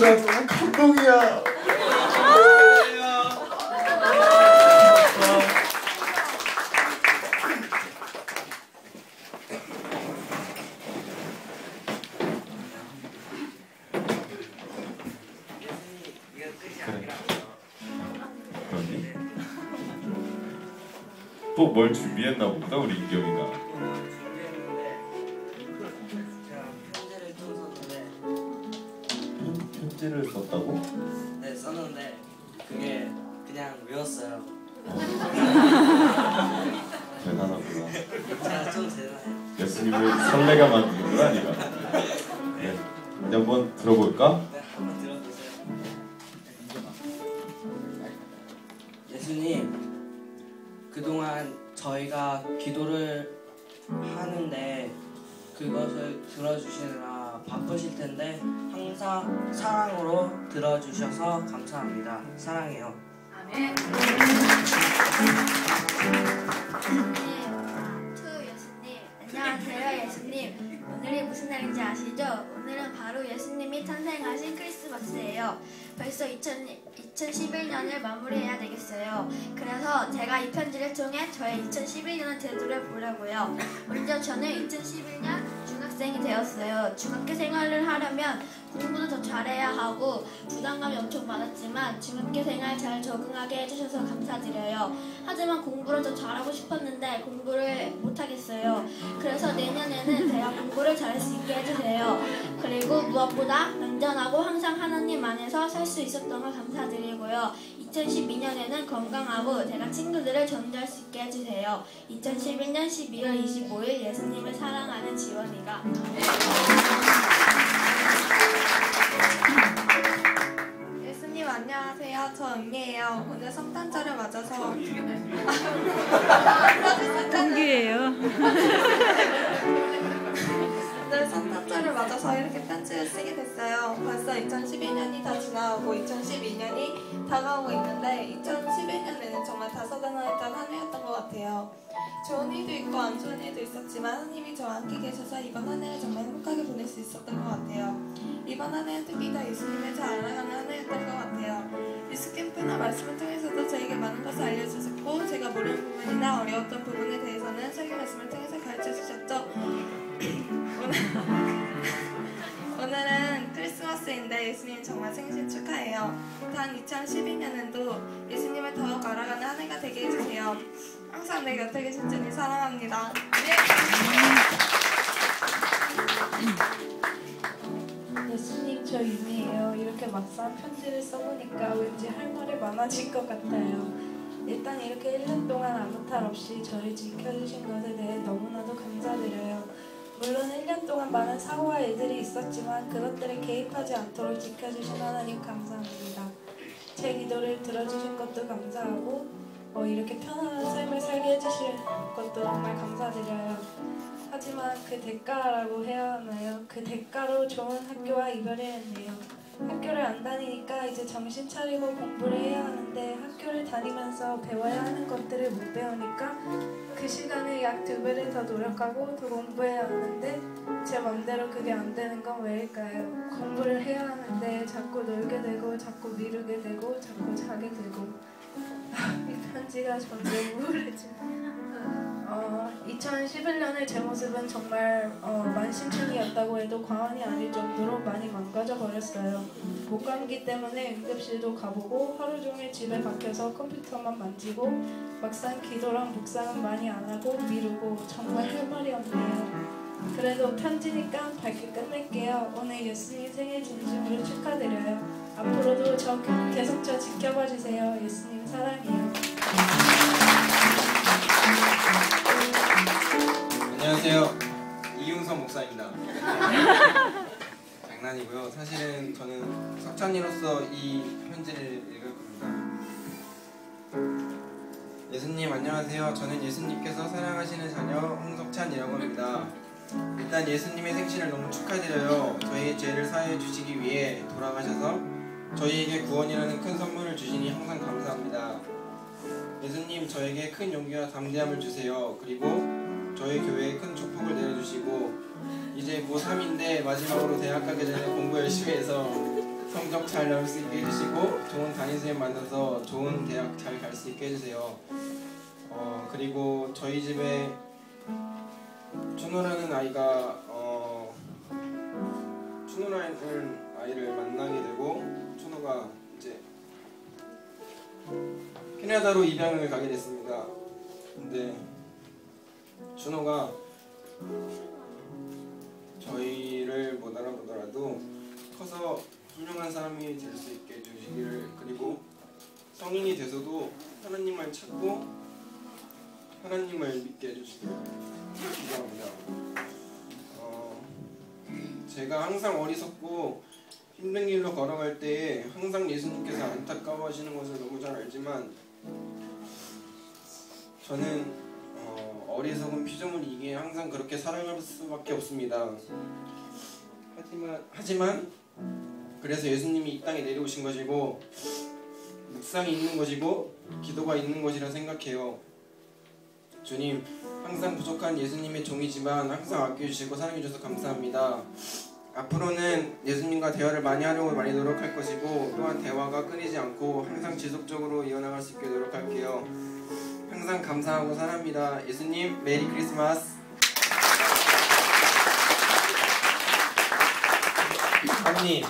너무 감동이야. 또 뭘 준비했나 보다 우리 인경이가. 편- 편지를 썼다고? 네 썼는데 그게 그냥 외웠어요. 대단하구나. 제가 좀 대단해요. 예수님을 설레가 만드는구나 네가. 네. 이제 한번 들어볼까? 네 한번 들어보세요. 예수님 그동안 저희가 기도를 하는데 그것을 들어주시느라 바쁘실 텐데 항상 사랑으로 들어주셔서 감사합니다. 사랑해요. 아멘. 투 예수님, 안녕하세요 예수님. 오늘이 무슨 날인지 아시죠? 오늘은 바로 예수님이 탄생하신 크리스마스예요. 벌써 2000, 2011년을 마무리해야 되겠어요. 그래서 제가 이 편지를 통해 저의 2011년을 되돌아보려고요. 먼저 저는 2011년 중 학생이 되었어요. 중학교 생활을 하려면 공부도 더 잘해야 하고 부담감이 엄청 많았지만 중학교 생활 잘 적응하게 해주셔서 감사드려요. 하지만 공부를 더 잘하고 싶었는데 공부를 못하겠어요. 그래서 내년에는 제가 공부를 잘할 수 있게 해주세요. 그리고 무엇보다 안전하고 항상 하나님 안에서 살 수 있었던 걸 감사드리고요. 2012년에는 건강하고 제가 친구들을 전도할 수 있게 해주세요. 2011년 12월 25일 예수님을 사랑하는 지원이가 예수님 안녕하세요. 저 은미예요. 오늘 성탄절을 맞아서 동기예요. 오늘 성탄절을 맞아서 이렇게 편지를 쓰게 됐어요. 벌써 2012년이 다 지나가고 2012년이 다가오고 있는데 2011년에는 정말 다소다난했던 한 해였던 것 같아요. 좋은 일도 있고 안 좋은 일도 있었지만 하나님이 저와 함께 계셔서 이번 한 해를 정말 행복하게 보낼 수 있었던 것 같아요. 이번 한 해는 특히 더 예수님을 잘 알아가는 한 해였던 것 같아요. 유스캠프나 말씀을 통해서도 저에게 많은 것을 알려주셨고 제가 모르는 부분이나 어려웠던 부분에 대해서는 설교 말씀을 통해서 가르쳐 주셨죠. 오늘, 네, 예수님 정말 생신 축하해요. 단 2012년에도 예수님을 더욱 알아가는 한 해가 되게 해주세요. 항상 내 곁에 계신 주님 사랑합니다. 예수님 저 윤이에요. 이렇게 막상 편지를 써보니까 왠지 할 말이 많아질 것 같아요. 일단 이렇게 1년 동안 아무 탈 없이 저를 지켜주신 것에 대해 너무나도 감사드려요. 물론 1년 동안 많은 사고와 일들이 있었지만 그것들에 개입하지 않도록 지켜주신 하나님 감사합니다. 제 기도를 들어주신 것도 감사하고 어, 이렇게 편안한 삶을 살게 해주신 것도 정말 감사드려요. 하지만 그 대가라고 해야 하나요? 그 대가로 좋은 학교와 이별을 했네요. 학교를 안 다니니까 이제 정신 차리고 공부를 해야 하는데 학교를 다니면서 배워야 하는 것들을 못 배우니까 그 시간을 약두 배를 더 노력하고 더 공부해야 하는데 제 맘대로 그게 안 되는 건 왜일까요? 공부를 해야 하는데 자꾸 놀게 되고 자꾸 미루게 되고 자꾸 자게 되고 이 편지가 점점 우울해지네. 어, 2011년의 제 모습은 정말 어, 만신창이었다고 해도 과언이 아닐 정도로 많이 망가져 버렸어요. 목감기 때문에 응급실도 가보고 하루 종일 집에 박혀서 컴퓨터만 만지고 막상 기도랑 묵상은 많이 안 하고 미루고 정말 할 말이 없네요. 그래도 편지니까 밝게 끝낼게요. 오늘 예수님 생일 진심으로 축하드려요. 앞으로도 저 계속 저 지켜봐 주세요. 예수님 사랑해요. 안녕하세요. 이윤선 목사입니다. 장난이고요. 사실은 저는 석찬이로서 이 편지를 읽을 겁니다. 예수님 안녕하세요. 저는 예수님께서 사랑하시는 자녀 홍석찬이라고 합니다. 일단 예수님의 생신을 너무 축하드려요. 저희의 죄를 사해 주시기 위해 돌아가셔서 저희에게 구원이라는 큰 선물을 주시니 항상 감사합니다. 예수님 저에게 큰 용기와 담대함을 주세요. 그리고 저희 교회에 큰 축복을 내려주시고 이제 고3인데 마지막으로 대학 가기 전에 공부 열심히 해서 성적 잘 나올 수 있게 해주시고 좋은 담임선생님 만나서 좋은 대학 잘 갈 수 있게 해주세요. 어 그리고 저희 집에 준호라는 아이가 어 준호라는 아이를 만나게 되고 준호가 이제 캐나다로 입양을 가게 됐습니다. 근데 준호가 저희를 못 알아보더라도 커서 훌륭한 사람이 될 수 있게 해주시기를 그리고 성인이 돼서도 하나님만 찾고 하나님을 믿게 해주시기를 기도합니다. 어, 제가 항상 어리석고 힘든 길로 걸어갈 때에 항상 예수님께서 안타까워하시는 것을 너무 잘 알지만 저는 어, 어리석은 피조물이기에 항상 그렇게 살아갈 수밖에 없습니다. 하지만 하지만 그래서 예수님이 이 땅에 내려오신 것이고 묵상이 있는 것이고 기도가 있는 것이라 생각해요. 주님 항상 부족한 예수님의 종이지만 항상 아껴주시고 사랑해주셔서 감사합니다. 앞으로는 예수님과 대화를 많이 하려고 많이 노력할 것이고 또한 대화가 끊이지 않고 항상 지속적으로 이어나갈 수 있게 노력할게요. 항상 감사하고 사랑합니다. 예수님 메리 크리스마스. 아버님